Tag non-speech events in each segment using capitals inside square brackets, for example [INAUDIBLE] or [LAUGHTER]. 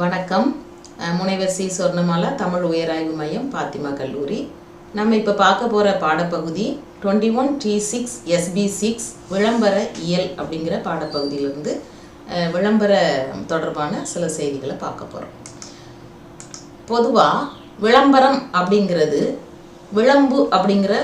வணக்கம். முனைவர் சி. சொர்ணமாலா தமிழ் உயராய்வு மையம் பாத்திமா கல்லூரி. நம்ம இப்போ பார்க்க போகிற பாடப்பகுதி twenty one T six SP six விளம்பர இயல் அப்படிங்கிற பாடப்பகுதியிலிருந்து விளம்பர தொடர்பான சில செய்திகளை பார்க்க போகிறோம் பொதுவாக விளம்பரம் அப்படிங்கிறது விளம்பு அப்படிங்கிற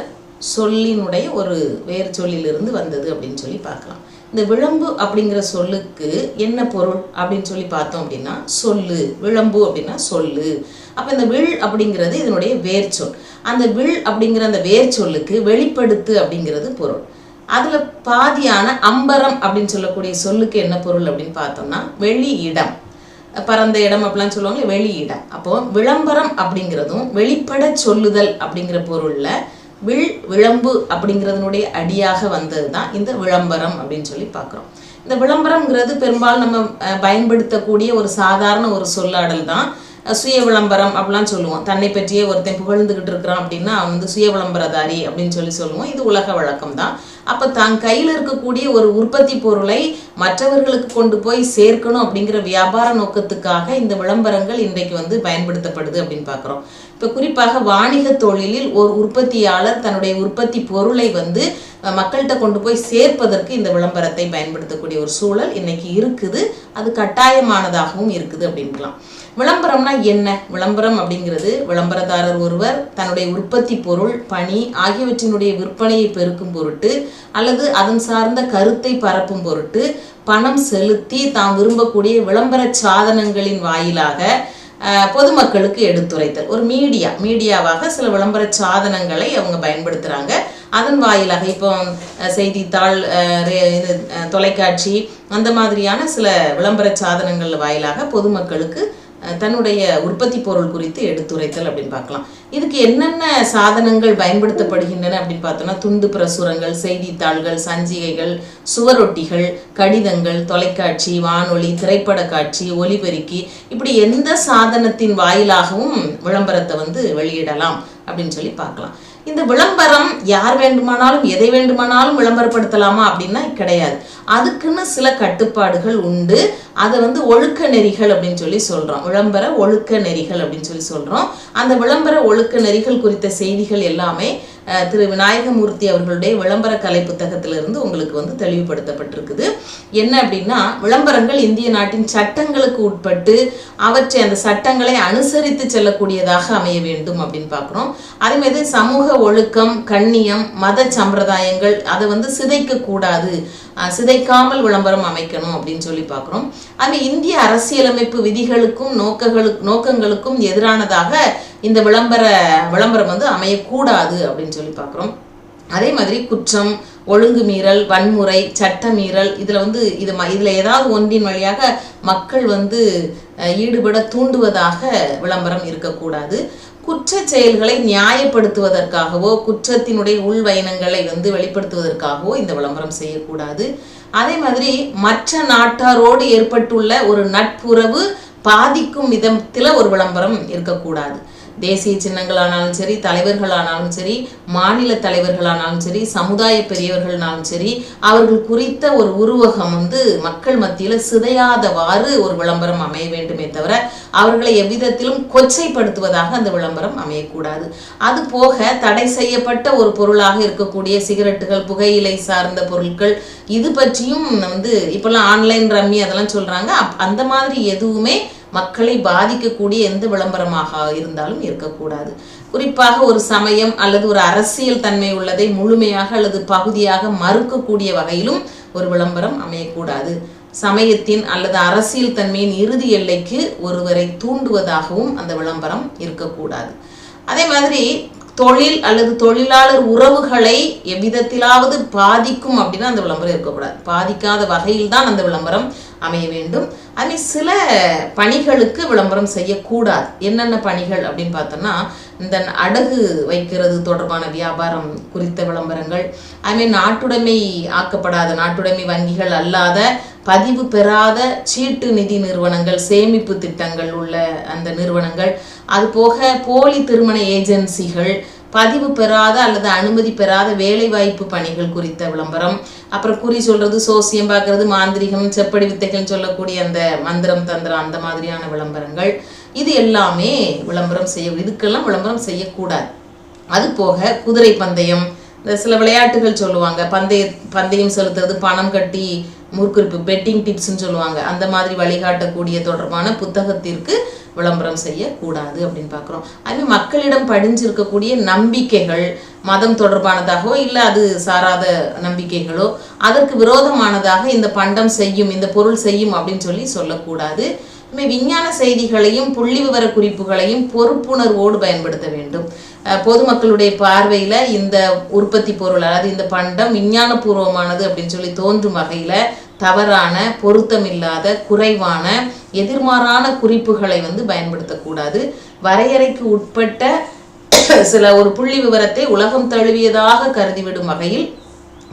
சொல்லினுடைய ஒரு வேறு சொல்லிலிருந்து வந்தது அப்படின்னு சொல்லி பார்க்கலாம். இந்த விளம்பு அப்படிங்கிற சொல்லுக்கு என்ன பொருள் அப்படின்னு சொல்லி பார்த்தோம் அப்படின்னா சொல்லு. விளம்பு அப்படின்னா சொல்லு. அப்போ இந்த வில் அப்படிங்கிறது இதனுடைய வேர் சொல். அந்த வில் அப்படிங்கிற அந்த வேர் சொல்லுக்கு வெளிப்படுத்து அப்படிங்கிறது பொருள். அதில் பாதியான அம்பரம் அப்படின்னு சொல்லக்கூடிய சொல்லுக்கு என்ன பொருள் அப்படின்னு பார்த்தோம்னா வெளி இடம். பரந்த இடம் அப்படிலாம் சொல்லுவாங்க வெளி இடம். அப்போ விளம்பரம் அப்படிங்கிறதும் வெளிப்பட சொல்லுதல் அப்படிங்கிற பொருளில் வில் விளம்பு அப்படிங்கிறதுனுடைய அடியாக வந்தது தான் இந்த விளம்பரம் அப்படின்னு சொல்லி பார்க்குறோம். இந்த விளம்பரம்ங்கிறது பெரும்பாலும் நம்ம அஹ், பயன்படுத்தக்கூடிய ஒரு சாதாரண ஒரு சொல்லாடல் தான் சுய விளம்பரம் அப்படிலாம் சொல்லுவோம். தன்னை பற்றியே ஒருத்தன் புகழ்ந்துகிட்டு இருக்கிறான் அப்படின்னா அவன் வந்து சுய விளம்பரதாரி அப்படின்னு சொல்லி சொல்லுவோம். இது உலக வழக்கம் தான் அப்போ தான் கையில் இருக்கக்கூடிய ஒரு உற்பத்தி பொருளை மற்றவர்களுக்கு கொண்டு போய் சேர்க்கணும் அப்படிங்கிற வியாபார நோக்கத்துக்காக இந்த விளம்பரங்கள் இன்றைக்கு வந்து பயன்படுத்தப்படுது அப்படின்னு பார்க்குறோம். இப்போ குறிப்பாக வாணிக தொழிலில் ஒரு உற்பத்தியாளர் தன்னுடைய உற்பத்தி பொருளை வந்து மக்கள்கிட்ட கொண்டு போய் சேர்ப்பதற்கு இந்த விளம்பரத்தை பயன்படுத்தக்கூடிய ஒரு சூழல் இன்னைக்கு இருக்குது. அது கட்டாயமானதாகவும் இருக்குது அப்படின்லாம் விளம்பரம்னா என்ன? விளம்பரம் அப்படிங்கிறது விளம்பரதாரர் ஒருவர் தன்னுடைய உற்பத்தி பொருள் பணி ஆகியவற்றினுடைய விற்பனையை பெருக்கும் பொருட்டு அல்லது அதன் சார்ந்த கருத்தை பரப்பும் பொருட்டு பணம் செலுத்தி தாம் விரும்பக்கூடிய விளம்பர சாதனங்களின் வாயிலாக பொதுமக்களுக்கு எடுத்துரைத்தல். ஒரு மீடியா மீடியாவாக சில விளம்பர சாதனங்களை அவங்க பயன்படுத்துகிறாங்க அதன் வாயிலாக இப்போ செய்தித்தாள் இது, தொலைக்காட்சி அந்த மாதிரியான சில விளம்பர சாதனங்கள் வாயிலாக பொதுமக்களுக்கு தன்னுடைய உற்பத்தி பொருள் குறித்து எடுத்துரைத்தல் அப்படின்னு பார்க்கலாம். இதுக்கு என்னென்ன சாதனங்கள் பயன்படுத்தப்படுகின்றன அப்படின்னு பார்த்தோம்னா துண்டு பிரசுரங்கள் செய்தித்தாள்கள் சஞ்சிகைகள் சுவரொட்டிகள் கடிதங்கள் தொலைக்காட்சி வானொலி திரைப்பட காட்சி ஒலிபெருக்கி இப்படி எந்த சாதனத்தின் வாயிலாகவும் விளம்பரத்தை வந்து வெளியிடலாம் அப்படின்னு சொல்லி பார்க்கலாம். இந்த விளம்பரம் யார் வேண்டுமானாலும் எதை வேண்டுமானாலும் விளம்பரப்படுத்தலாமா அப்படின்னா கிடையாது. அதுக்குன்னு சில கட்டுப்பாடுகள் உண்டு. அதை வந்து ஒழுக்க நெறிகள் அப்படின்னு சொல்லி சொல்றோம். விளம்பர ஒழுக்க நெறிகள் அப்படின்னு சொல்லி சொல்றோம். அந்த விளம்பர ஒழுக்க நெறிகள் குறித்த செய்திகள் எல்லாமே திரு விநாயகமூர்த்தி அவர்களுடைய விளம்பர கலை புத்தகத்திலிருந்து உங்களுக்கு வந்து தெளிவுபடுத்தப்பட்டிருக்குது. என்ன அப்படின்னா விளம்பரங்கள் இந்திய நாட்டின் சட்டங்களுக்கு உட்பட்டு அவற்றை அந்த சட்டங்களை அனுசரித்து செல்லக்கூடியதாக அமைய வேண்டும் அப்படின்னு பார்க்குறோம். அதே மாதிரி சமூக ஒழுக்கம் கண்ணியம் மத சம்பிரதாயங்கள் அதை வந்து சிதைக்க கூடாது. சிதைக்காமல் விளம்பரம் அமைக்கணும் அப்படின்னு சொல்லி பார்க்குறோம். அது இந்திய அரசியலமைப்பு விதிகளுக்கும் நோக்கங்களுக்கு நோக்கங்களுக்கும் எதிரானதாக இந்த விளம்பர விளம்பரம் வந்து அமையக்கூடாது அப்படின்னு சொல்லி பார்க்குறோம். அதே மாதிரி குற்றம் ஒழுங்கு மீறல் வன்முறை சட்ட மீறல் இதில் வந்து இது ம இதில் ஏதாவது ஒன்றின் வழியாக மக்கள் வந்து ஈடுபட தூண்டுவதாக விளம்பரம் இருக்கக்கூடாது. குற்ற செயல்களை நியாயப்படுத்துவதற்காகவோ குற்றத்தினுடைய உள்வைனங்களை வந்து வெளிப்படுத்துவதற்காகவோ இந்த விளம்பரம் செய்யக்கூடாது. அதே மாதிரி மற்ற நாட்டாரோடு ஏற்பட்டுள்ள ஒரு நட்புறவு பாதிக்கும் விதத்தில் ஒரு விளம்பரம் இருக்கக்கூடாது. தேசிய சின்னங்களானாலும் சரி தலைவர்களானாலும் சரி மாநில தலைவர்களானாலும் சரி சமுதாய பெரியவர்களானாலும் சரி அவர்கள் குறித்த ஒரு உருவகம் வந்து மக்கள் மத்தியில் சிதையாதவாறு ஒரு விளம்பரம் அமைய வேண்டுமே தவிர அவர்களை எவ்விதத்திலும் கொச்சைப்படுத்துவதாக அந்த விளம்பரம் அமையக்கூடாது. அது போக தடை செய்யப்பட்ட ஒரு பொருளாக இருக்கக்கூடிய சிகரெட்டுகள் புகையிலை சார்ந்த பொருட்கள் இது பற்றியும் வந்து இப்போல்லாம் ஆன்லைன் ரம்மி அதெல்லாம் சொல்றாங்க. அந்த மாதிரி எதுவுமே மக்களை பாதிக்கக்கூடிய எந்த விளம்பரமாக இருந்தாலும் இருக்கக்கூடாது. குறிப்பாக ஒரு சமயம் அல்லது ஒரு அரசியல் தன்மை உள்ளதை முழுமையாக அல்லது பகுதியாக மறுக்கக்கூடிய வகையிலும் ஒரு விளம்பரம் அமையக்கூடாது. சமயத்தின் அல்லது அரசியல் தன்மையின் இறுதி எல்லைக்கு ஒருவரை தூண்டுவதாகவும் அந்த விளம்பரம் இருக்கக்கூடாது. அதே மாதிரி தொழில் அல்லது தொழிலாளர் உறவுகளை எவ்விதத்திலாவது பாதிக்கும் அப்படின்னா அந்த விளம்பரம் இருக்கக்கூடாது. பாதிக்காத வகையில் தான் அந்த விளம்பரம் அமைய வேண்டும். அதுமாதிரி சில பணிகளுக்கு விளம்பரம் செய்யக்கூடாது. என்னென்ன பணிகள் அப்படின்னு பார்த்தோம்னா இந்த அடகு வைக்கிறது தொடர்பான வியாபாரம் குறித்த விளம்பரங்கள். அதுமாரி நாட்டுடைமை ஆக்கப்படாத நாட்டுடைமை வங்கிகள் அல்லாத பதிவு பெறாத சீட்டு நிதி நிறுவனங்கள் சேமிப்பு திட்டங்கள் உள்ள அந்த நிறுவனங்கள். அது போக போலி திருமண ஏஜென்சிகள் பதிவு பெறாத அல்லது அனுமதி பெறாத வேலைவாய்ப்பு பணிகள் குறித்த விளம்பரம். அப்புறம் குறி சொல்றது சோசியம் பார்க்கறது மாந்திரிகம் செப்படி வித்தைகள்னு சொல்லக்கூடிய அந்த மந்திரம் தந்திரம் அந்த மாதிரியான விளம்பரங்கள். இது எல்லாமே விளம்பரம் செய்ய இதுக்கெல்லாம் விளம்பரம் செய்யக்கூடாது. அது போக குதிரை பந்தயம். இந்த சில விளையாட்டுகள் சொல்லுவாங்க. பந்தய பந்தயம் செலுத்துறது பணம் கட்டி முற்குறிப்பு பெட்டிங் டிப்ஸ்னு சொல்லுவாங்க. அந்த மாதிரி வழிகாட்டக்கூடிய தொடர்பான புத்தகத்திற்கு விளம்பரம் செய்யக்கூடாது அப்படின்னு பார்க்குறோம். அது மக்களிடம் படிஞ்சிருக்கக்கூடிய நம்பிக்கைகள் மதம் தொடர்பானதாகவோ இல்லை அது சாராத நம்பிக்கைகளோ அதற்கு விரோதமானதாக இந்த பண்டம் செய்யும் இந்த பொருள் செய்யும் அப்படின்னு சொல்லி சொல்லக்கூடாது. விஞ்ஞான செய்திகளையும் புள்ளி விவர குறிப்புகளையும் பொறுப்புணர்வோடு பயன்படுத்த வேண்டும். பொதுமக்களுடைய பார்வையில் இந்த உற்பத்தி பொருள் அதாவது இந்த பண்டம் விஞ்ஞானபூர்வமானது அப்படின்னு சொல்லி தோன்றும் வகையில் தவறான பொருத்தமில்லாத குறைவான எதிர்மாறான குறிப்புகளை வந்து பயன்படுத்தக்கூடாது. வரையறைக்கு உட்பட்ட [CLEARS THROAT] சில ஒரு புள்ளி விவரத்தை உலகம் தழுவியதாக கருதிவிடும் வகையில்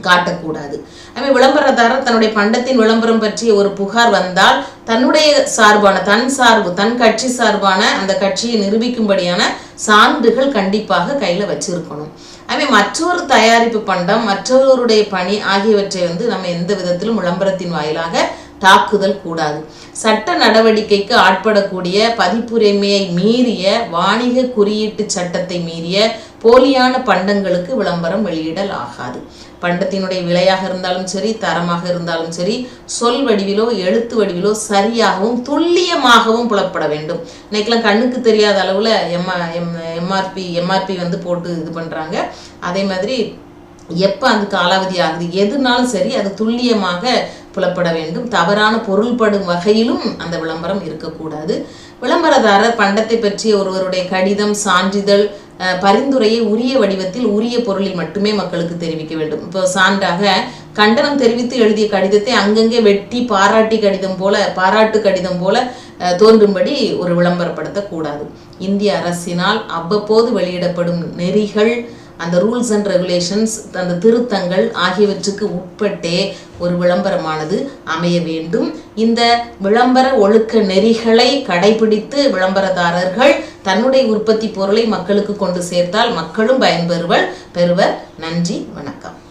காட்டக்கூடாது. அதுமாதிரி விளம்பரதாரர் தன்னுடைய பண்டத்தின் விளம்பரம் பற்றிய ஒரு புகார் வந்தால் தன்னுடைய சார்பான தன் சார்பு தன் கட்சி சார்பான அந்த கட்சியை நிரூபிக்கும்படியான சான்றுகள் கண்டிப்பாக கையில் வச்சிருக்கணும். அதுவே மற்றொரு தயாரிப்பு பண்டம் மற்றொருவருடைய பணி ஆகியவற்றை வந்து நம்ம எந்த விதத்திலும் விளம்பரத்தின் வாயிலாக தாக்குதல் கூடாது. சட்ட நடவடிக்கைக்கு ஆட்படக்கூடிய பதிப்புரிமையை மீறிய வாணிக குறியீட்டு சட்டத்தை மீறிய போலியான பண்டங்களுக்கு விளம்பரம் வெளியிடல் ஆகாது. பண்டத்தினுடைய விலையாக இருந்தாலும் சரி தரமாக இருந்தாலும் சரி சொல் வடிவிலோ எழுத்து வடிவிலோ சரியாகவும் துல்லியமாகவும் புலப்பட வேண்டும். இன்னைக்கெல்லாம் கண்ணுக்கு தெரியாத அளவில் எம்ஆ எம் எம்ஆர்பி எம்ஆர்பி வந்து போட்டு இது பண்ணுறாங்க அதே மாதிரி எப்போ அது காலாவதி ஆகுது? எதுனாலும் சரி அது துல்லியமாக புலப்பட வேண்டும். தவறான பொருள்படும் வகையிலும் அந்த விளம்பரம் இருக்கக்கூடாது. விளம்பரதாரர் பண்டத்தை பற்றிய ஒருவருடைய கடிதம் சான்றிதழ் பரிந்துரையை உரிய வடிவத்தில் உரிய பொருளில் மட்டுமே மக்களுக்கு தெரிவிக்க வேண்டும். இப்போ சான்றாக கண்டனம் தெரிவித்து எழுதிய கடிதத்தை அங்கங்கே வெட்டி பாராட்டி கடிதம் போல பாராட்டு கடிதம் போல தோன்றும்படி ஒரு விளம்பரப்படுத்தக்கூடாது. இந்திய அரசினால் அவ்வப்போது வெளியிடப்படும் நெறிகள் அந்த ரூல்ஸ் அண்ட் ரெகுலேஷன்ஸ் அந்த திருத்தங்கள் ஆகியவற்றுக்கு உட்பட்டே ஒரு விளம்பரமானது அமைய வேண்டும். இந்த விளம்பர ஒழுக்க நெறிகளை கடைபிடித்து விளம்பரதாரர்கள் தன்னுடைய உற்பத்தி பொருளை மக்களுக்கு கொண்டு சேர்த்தால் மக்களும் பயன்பெறுவர். பெறுவர். நன்றி. வணக்கம்.